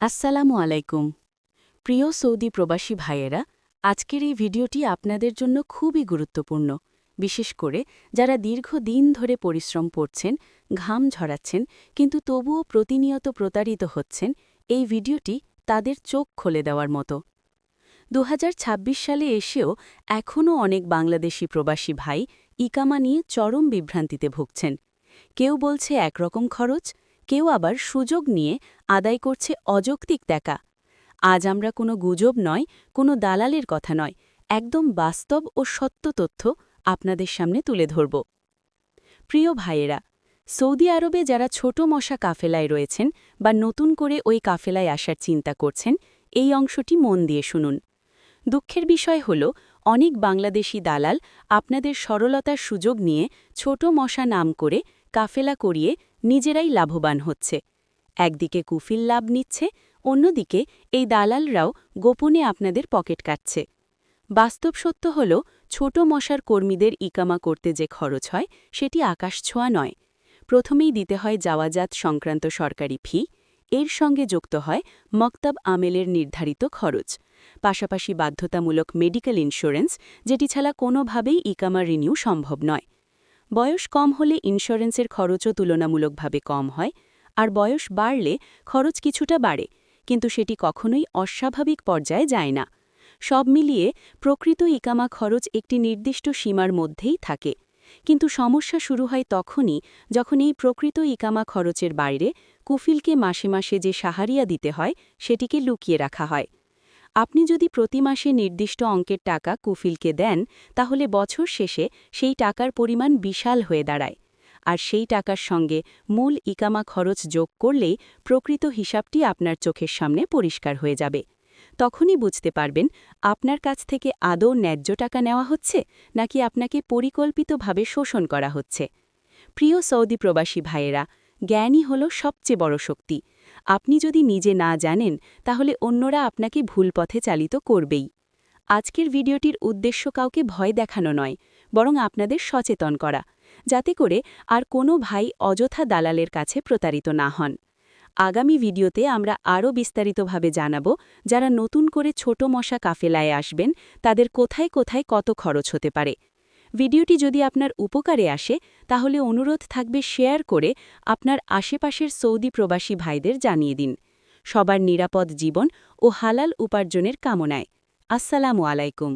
আসসালামু আলাইকুম। প্রিয় সৌদি প্রবাসী ভাইয়েরা, আজকের এই ভিডিওটি আপনাদের জন্য খুবই গুরুত্বপূর্ণ, বিশেষ করে যারা দীর্ঘ দিন ধরে পরিশ্রম করছেন, ঘাম ঝরাচ্ছেন, কিন্তু তবুও প্রতিনিয়ত প্রতারিত হচ্ছেন, এই ভিডিওটি তাদের চোখ খুলে দেওয়ার মতো। দু হাজার ছাব্বিশ সালে এসেও এখনও অনেক বাংলাদেশি প্রবাসী ভাই ইকামা নিয়ে চরম বিভ্রান্তিতে ভুগছেন। কেউ বলছে একরকম খরচ কেউ আবার সুযোগ নিয়ে আদায় করছে অযৌক্তিক টাকা আজ আমরা কোনো গুজব নয়, কোনো দালালের কথা নয়, একদম বাস্তব ও সত্য তথ্য আপনাদের সামনে তুলে ধরব। প্রিয় ভাইয়েরা, সৌদি আরবে যারা ছোট মশা কাফেলায় রয়েছেন বা নতুন করে ওই কাফেলায় আসার চিন্তা করছেন, এই অংশটি মন দিয়ে শুনুন। দুঃখের বিষয় হল, অনেক বাংলাদেশি দালাল আপনাদের সরলতার সুযোগ নিয়ে ছোট মশা নাম করে কাফেলা করিয়ে নিজেরাই লাভবান হচ্ছে। একদিকে কুফিল লাভ নিচ্ছে, অন্যদিকে এই দালালরাও গোপনে আপনাদের পকেট কাটছে। বাস্তব সত্য হল, ছোট মশার কর্মীদের ইকামা করতে যে খরচ হয়, সেটি আকাশ ছোঁয়া নয়। প্রথমেই দিতে হয় যাওয়াজাত সংক্রান্ত সরকারি ফি, এর সঙ্গে যুক্ত হয় মক্তাব আমেলের নির্ধারিত খরচ। পাশাপাশি বাধ্যতামূলক মেডিকেল ইন্স্যুরেন্স, যেটি ছাড়া কোনোভাবেই ইকামা রিনিউ সম্ভব নয়। বয়স কম হলে ইন্স্যুরেন্সের খরচও তুলনামূলকভাবে কম হয়, আর বয়স বাড়লে খরচ কিছুটা বাড়ে, কিন্তু সেটি কখনোই অস্বাভাবিক পর্যায়ে যায় না। সব মিলিয়ে প্রকৃত ইকামা খরচ একটি নির্দিষ্ট সীমার মধ্যেই থাকে, কিন্তু সমস্যা শুরু হয় তখনই যখন এই প্রকৃত ইকামা খরচের বাইরে কুফিলকে মাসে মাসে যে সাহারিয়া দিতে হয়, সেটিকে লুকিয়ে রাখা হয়। আপনি যদি প্রতি মাসে নির্দিষ্ট অঙ্কের টাকা কুফিলকে দেন, তাহলে বছর শেষে সেই টাকার পরিমাণ বিশাল হয়ে দাঁড়ায়। আর সেই টাকার সঙ্গে মূল ইকামা খরচ যোগ করলেই প্রকৃত হিসাবটি আপনার চোখের সামনে পরিষ্কার হয়ে যাবে। তখনই বুঝতে পারবেন, আপনার কাছ থেকে আদৌ ন্যায্য টাকা নেওয়া হচ্ছে, নাকি আপনাকে পরিকল্পিতভাবে শোষণ করা হচ্ছে। প্রিয় সৌদি প্রবাসী ভাইয়েরা জ্ঞানই হল সবচেয়ে বড় শক্তি। আপনি যদি নিজে না জানেন, তাহলে অন্যরা আপনাকে ভুল পথে চালিত করবেই। আজকের ভিডিওটির উদ্দেশ্য কাউকে ভয় দেখানো নয়, বরং আপনাদের সচেতন করা, যাতে করে আর কোনো ভাই অযথা দালালের কাছে প্রতারিত না হন। আগামী ভিডিওতে আমরা আরও বিস্তারিতভাবে জানাব, যারা নতুন করে ছোট মশা কাফেলায় আসবেন, তাদের কোথায় কোথায় কত খরচ হতে পারে। ভিডিওটি যদি আপনার উপকারে আসে, তাহলে অনুরোধ থাকবে শেয়ার করে আপনার আশেপাশের সৌদি প্রবাসী ভাইদের জানিয়ে দিন। সবার নিরাপদ জীবন ও হালাল উপার্জনের কামনায়। আসসালামু আলাইকুম।